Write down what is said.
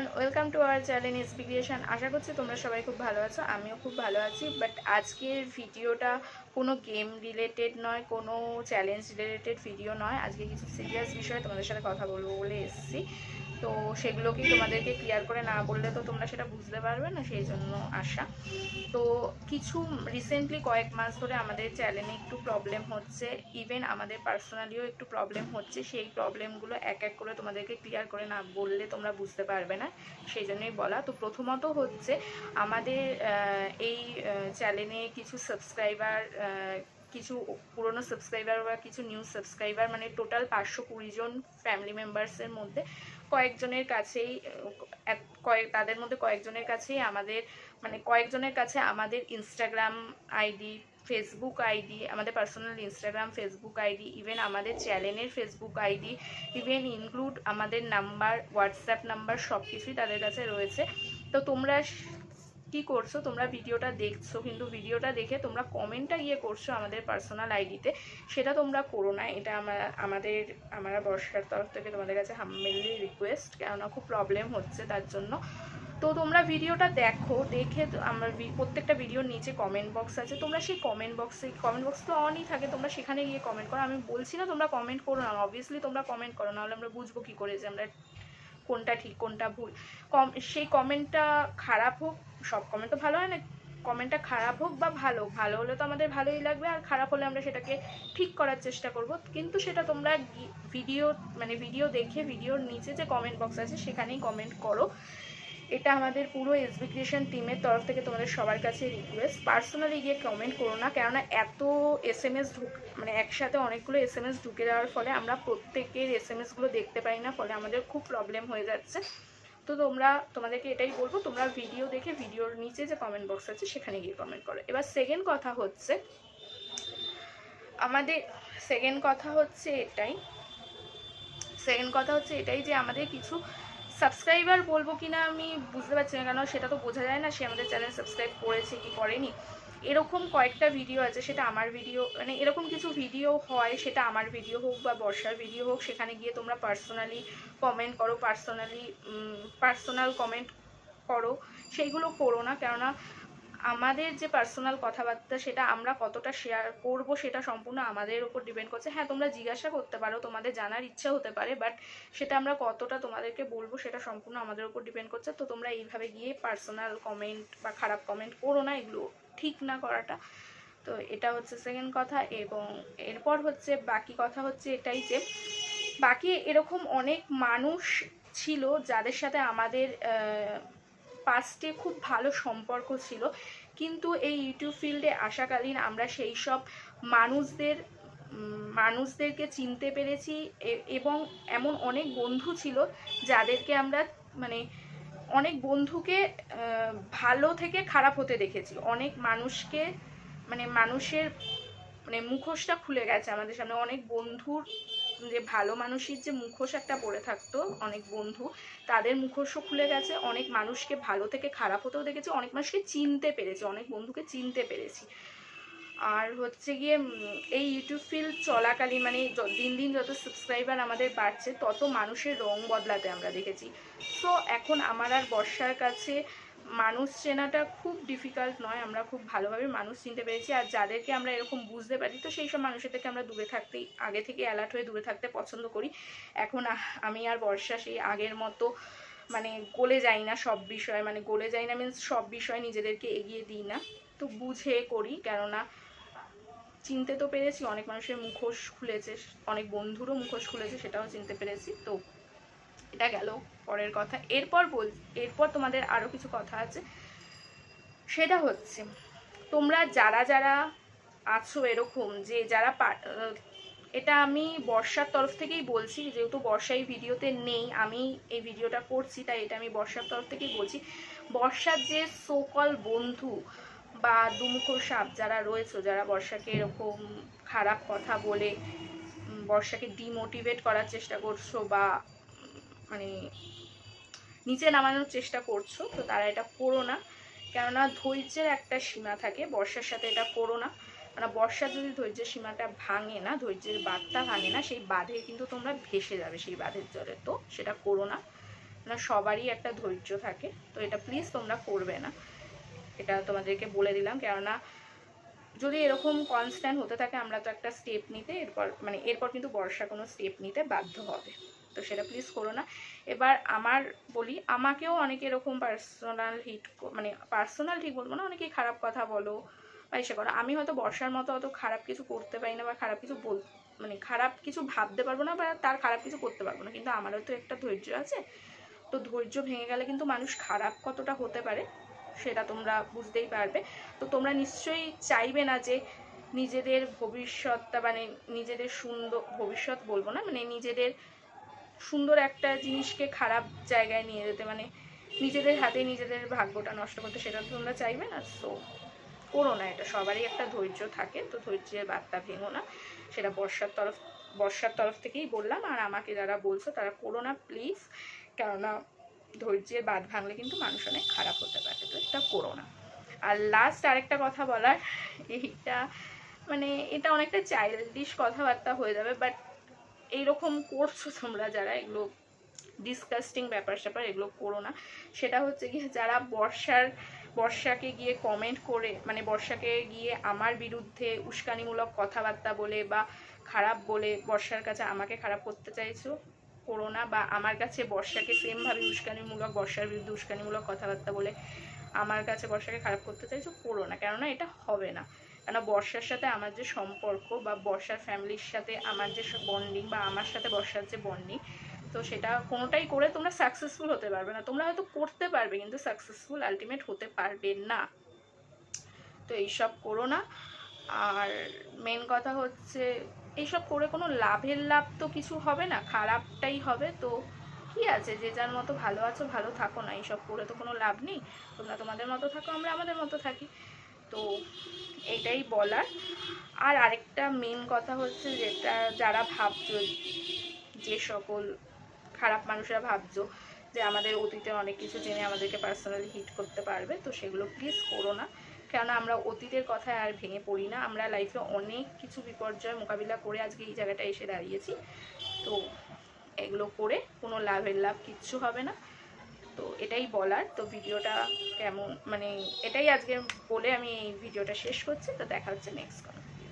Everyone welcome to our channel inspiration আশা করছি তোমরা সবাই খুব ভালো আছো, আমিও খুব ভালো আছি বাট আজকের ভিডিওটা কোনো গেম রিলেটেড নয়, কোনো চ্যালেঞ্জ রিলেটেড ভিডিও নয়, আজকে কিছু সিরিয়াস বিষয়ে তোমাদের সাথে কথা বলব বলে এসেছি। তো সেগুলোকেই তোমাদেরকে ক্লিয়ার করে না বললে তো তোমরা সেটা বুঝতে পারবে না, সেই জন্য আসা তো কিছু রিসেন্টলি কয়েক মাস ধরে আমাদের চ্যানেলে একটু প্রবলেম হচ্ছে ইভেন আমাদের পার্সোনালিও একটু প্রবলেম হচ্ছে, সেই প্রবলেমগুলো এক এক করে তোমাদেরকে ক্লিয়ার করে না বললে তোমরা বুঝতে পারবে না, সেই জন্যই বলা। তো প্রথমত হচ্ছে আমাদের এই চ্যানেলে কিছু সাবস্ক্রাইবার কিছু পুরনো সাবস্ক্রাইবার বা কিছু নিউ সাবস্ক্রাইবার মানে টোটাল পাঁচশো কুড়ি জন ফ্যামিলি মেম্বার্সের মধ্যে কয়েকজনের কাছেই কয়েক, তাদের মধ্যে কয়েকজনের কাছেই আমাদের মানে কয়েকজনের কাছে আমাদের ইনস্টাগ্রাম আইডি ফেসবুক আইডি আমাদের personal Instagram Facebook ID even আমাদের চ্যানেলের ফেসবুক আইডি ইভেন ইনক্লুড আমাদের নাম্বার হোয়াটসঅ্যাপ নাম্বার সব কিছুই তাদের কাছে রয়েছে। তো তোমরা কি করছ? তোমরা ভিডিওটা দেখছ, কিন্তু ভিডিওটা দেখে তোমরা কমেন্টটা গিয়ে করছ আমাদের পার্সোনাল আইডিতে সেটা তোমরা করো না, এটা আমরা আমাদের, আমরা বর্ষার তরফ থেকে তোমাদের কাছে হামেলি রিকোয়েস্ট কেননা খুব প্রবলেম হচ্ছে তার জন্য। তো তোমরা ভিডিওটা দেখো, দেখে আমরা প্রত্যেকটা ভিডিওর নিচে কমেন্ট বক্স আছে। তোমরা সেই কমেন্ট বক্সে কমেন্ট বক্স তো অনই থাকে, তোমরা সেখানে গিয়ে কমেন্ট করো। আমি বলছি না তোমরা কমেন্ট করো না অবভিয়াসলি তোমরা কমেন্ট করো, নাহলে আমরা বুঝব কী করে যে আমরা কোনটা ঠিক, কোনটা ভুল। কম, সেই কমেন্টটা খারাপ হোক সব কমেন্ট তো ভালো হয় না কমেন্টটা খারাপ হোক বা ভালো ভালো হলে তো আমাদের ভালোই লাগবে, আর খারাপ হলে আমরা সেটাকে ঠিক করার চেষ্টা করব। কিন্তু সেটা তোমরা ভিডিও মানে ভিডিও দেখে ভিডিওর নিচে যে কমেন্ট বক্স আছে সেখানেই কমেন্ট করো। এটা আমাদের পুরো এসবি ক্রিয়েশন টিমের তরফ থেকে তোমাদের সবার কাছে রিকোয়েস্ট পার্সোনালি গিয়ে কমেন্ট করো না, কেননা এত এস এম এস ঢুক মানে একসাথে অনেকগুলো এস এম এস ঢুকে যাওয়ার ফলে আমরা প্রত্যেকের এস এম এসগুলো দেখতে পাই না, ফলে আমাদের খুব প্রবলেম হয়ে যাচ্ছে। তো তোমরা, তোমাদেরকে এটাই বলব, তোমরা ভিডিও দেখে ভিডিওর নিচে যে কমেন্ট বক্স আছে, সেখানে গিয়ে কমেন্ট করো। এবার সেকেন্ড কথা হচ্ছে, আমাদের সেকেন্ড কথা হচ্ছে এটাই সেকেন্ড কথা হচ্ছে এটাই যে আমাদের কিছু সাবস্ক্রাইবার বলব কিনা আমি বুঝতে পারছি না কেন সেটা তো বোঝা যায় না, সে আমাদের চ্যানেল সাবস্ক্রাইব করেছে কি করেনি। এরকম কয়েকটা ভিডিও আছে, সেটা আমার ভিডিও মানে এরকম কিছু ভিডিও হয়, সেটা আমার ভিডিও হোক বা বর্ষার ভিডিও হোক, সেখানে গিয়ে তোমরা পার্সোনালি কমেন্ট করো পার্সোনালি পার্সোনাল কমেন্ট করো, সেইগুলো করো না, কেননা আমাদের যে পার্সোনাল কথাবার্তা সেটা আমরা কতটা শেয়ার করব সেটা সম্পূর্ণ আমাদের উপর ডিপেন্ড করছে। হ্যাঁ তোমরা জিজ্ঞাসা করতে পারো, তোমাদের জানার ইচ্ছা হতে পারে বাট সেটা আমরা কতটা তোমাদেরকে বলব সেটা সম্পূর্ণ আমাদের উপর ডিপেন্ড করছে। তো তোমরা এইভাবে গিয়ে পার্সোনাল কমেন্ট বা খারাপ কমেন্ট করো না, এগুলো ঠিক না করাটা। তো এটা হচ্ছে সেকেন্ড কথা এবং এরপর হচ্ছে বাকি কথা হচ্ছে এটাই যে, বাকি এরকম অনেক মানুষ ছিল যাদের সাথে আমাদের পাস্টে খুব ভালো সম্পর্ক ছিল। কিন্তু এই ইউটিউব ফিল্ডে আসাকালীন আমরা সেই সব মানুষদের মানুষদেরকে চিনতে পেরেছি এবং এমন অনেক বন্ধু ছিল যাদেরকে আমরা মানে অনেক বন্ধুকে ভালো থেকে খারাপ হতে দেখেছি। অনেক মানুষকে মানে মানুষের মানে মুখোশটা খুলে গেছে আমাদের সামনে। অনেক বন্ধুর যে ভালো মানুষের যে মুখোশ একটা পড়ে থাকতো, অনেক বন্ধু, তাদের মুখোশও খুলে গেছে। অনেক মানুষকে ভালো থেকে খারাপ হতেও দেখেছি, অনেক মানুষকে চিনতে পেরেছি, অনেক বন্ধুকে চিনতে পেরেছি। আর হচ্ছে গিয়ে এই ইউটিউব ফিল্ড চলাকালীন মানে দিন দিন যত সাবস্ক্রাইবার আমাদের বাড়ছে, তত মানুষের রং বদলাতে আমরা দেখেছি। সো এখন আমার আর বর্ষার কাছে মানুষ চেনাটা খুব ডিফিকাল্ট নয়, আমরা খুব ভালোভাবে মানুষ চিনতে পেরেছি। আর যাদেরকে আমরা এরকম বুঝতে পারি, তো সেই সব মানুষের থেকে আমরা দূরে থাকতেই আগে থেকে অ্যালার্ট হয়ে দূরে থাকতে পছন্দ করি। এখন আমি আর বর্ষা সেই আগের মতো মানে গলে যাই না সব বিষয় মানে গলে যাই না মিন্স সব বিষয় নিজেদেরকে এগিয়ে দিই না। তো বুঝে করি, কেননা চিনতে তো পেরেছি, অনেক মানুষের মুখোশ খুলেছে, অনেক বন্ধুরও মুখোশ খুলেছে, সেটাও চিনতে পেরেছি। তো এটা গেল পরের কথা। এরপর বল, এরপর তোমাদের আরও কিছু কথা আছে। সেটা হচ্ছে, তোমরা যারা যারা আছো এরকম, যে যারা এটা আমি বর্ষার তরফ থেকেই বলছি, যেহেতু বর্ষা এই ভিডিওতে নেই, আমি এই ভিডিওটা করছি, তাই এটা আমি বর্ষার তরফ থেকেই বলছি। বর্ষার যে সোকল বন্ধু বা দুমুখো সাপ যারা রয়েছে, যারা বর্ষাকে এরকম খারাপ কথা বলে বর্ষাকে ডিমোটিভেট করার চেষ্টা করছ বা মানে নিচে নামানোর চেষ্টা করছ, তো তারা এটা করো না। কেননা ধৈর্যের একটা সীমা থাকে, বর্ষার সাথে এটা করো না। মানে বর্ষার যদি ধৈর্যের সীমাটা ভাঙে না, ধৈর্যের বাঁধটা ভাঙে না, সেই বাঁধে কিন্তু তোমরা ভেসে যাবে সেই বাঁধের জলে। তো সেটা করো না। না সবারই একটা ধৈর্য থাকে। তো এটা প্লিজ তোমরা করবে না। এটা তোমাদেরকে বলে দিলাম। কেননা যদি এরকম কনস্ট্যান্ট হতে থাকে, আমরা তো একটা স্টেপ নিতে, এরপর মানে এরপর কিন্তু বর্ষা কোনো স্টেপ নিতে বাধ্য হবে। তো সেটা প্লিজ করো না। এবার আমার বলি, আমাকেও অনেকে এরকম পার্সোনাল হিট মানে পার্সোনাল ঠিক বলব না, অনেকেই খারাপ কথা বলো বা এসে করো। আমি হয়তো বর্ষার মতো অত খারাপ কিছু করতে পারি না বা খারাপ কিছু বল মানে খারাপ কিছু ভাবতে পারব না বা তার খারাপ কিছু করতে পারব না। কিন্তু আমারও তো একটা ধৈর্য আছে। তো ধৈর্য ভেঙে গেলে কিন্তু মানুষ খারাপ কতটা হতে পারে সেটা তোমরা বুঝতেই পারবে। তো তোমরা নিশ্চয়ই চাইবে না যে নিজেদের ভবিষ্যৎটা মানে নিজেদের সুন্দর ভবিষ্যৎ বলব না মানে নিজেদের সুন্দর একটা জিনিসকে খারাপ জায়গায় নিয়ে যেতে মানে নিজেদের হাতে নিজেদের ভাগ্যটা নষ্ট করতে সেটা তো তোমরা চাইবে না সো করো না এটা। সবারই একটা ধৈর্য থাকে, তো ধৈর্যের বার্তা ভেঙো না। সেটা বর্ষার তরফ বর্ষার তরফ থেকেই বললাম, আর আমাকে যারা বলছো তারা করো না প্লিজ কেননা ধৈর্যের বাদ ভাঙলে কিন্তু মানুষ অনেক খারাপ হতে পারে, তো এটা করো না। আর লাস্ট আরেকটা কথা বলার, এইটা মানে এটা অনেকটা চাইল্ডিশ কথাবার্তা হয়ে যাবে বাট এইরকম করছ তোমরা যারা, এগুলো ডিসকাস্টিং ব্যাপার স্যাপার, এগুলো করো না। সেটা হচ্ছে কি যারা বর্ষার, বর্ষাকে গিয়ে কমেন্ট করে মানে বর্ষাকে গিয়ে আমার বিরুদ্ধে উস্কানিমূলক কথাবার্তা বলে বা খারাপ বলে বর্ষার কাছে আমাকে খারাপ করতে চাইছো, করো না। বা আমার কাছে বর্ষাকে সেমভাবে উস্কানিমূলক, বর্ষার বিরুদ্ধে উস্কানিমূলক কথাবার্তা বলে আমার কাছে বর্ষাকে খারাপ করতে চাইছো, করো না। কেননা এটা হবে না। কেন বর্ষার সাথে আমার যে সম্পর্ক বা বর্ষার ফ্যামিলির সাথে আমার যে বন্ডিং বা আমার সাথে বর্ষার যে বন্ডিং তো সেটা কোনোটাই করে তোমরা সাকসেসফুল হতে পারবে না। তোমরা হয়তো করতে পারবে কিন্তু সাকসেসফুল আলটিমেট হতে পারবে না। তো এইসব করো না। আর মেন কথা হচ্ছে, এইসব করে কোনো লাভের লাভ তো কিছু হবে না, খারাপটাই হবে। তো কি আছে? যে যার মতো ভালো আছো, ভালো থাকো না। এইসব করে তো কোনো লাভ নেই। তোমরা তোমাদের মতো থাকো, আমরা আমাদের মতো থাকি। তো এটাই বলার। আর আরেকটা মেন কথা হচ্ছে যেটা যারা ভাবছ, যে সকল খারাপ মানুষরা ভাবছ যে আমাদের অতীতের অনেক কিছু জেনে আমাদেরকে পার্সোনালি হিট করতে পারবে, তো সেগুলো প্লিজ করো না। কেননা আমরা অতীতের কথায় আর ভেঙে পড়ি না। আমরা লাইফে অনেক কিছু বিপর্যয় মোকাবিলা করে আজকে এই জায়গাটায় এসে দাঁড়িয়েছি। তো এগুলো করে কোনো লাভের লাভ কিচ্ছু হবে না। তো এটাই বলার। তো ভিডিওটা কেমন মানে এটাই আজকে বলে আমি এই ভিডিওটা শেষ করছি। তো দেখা হচ্ছে নেক্সট কোনো ভিডিও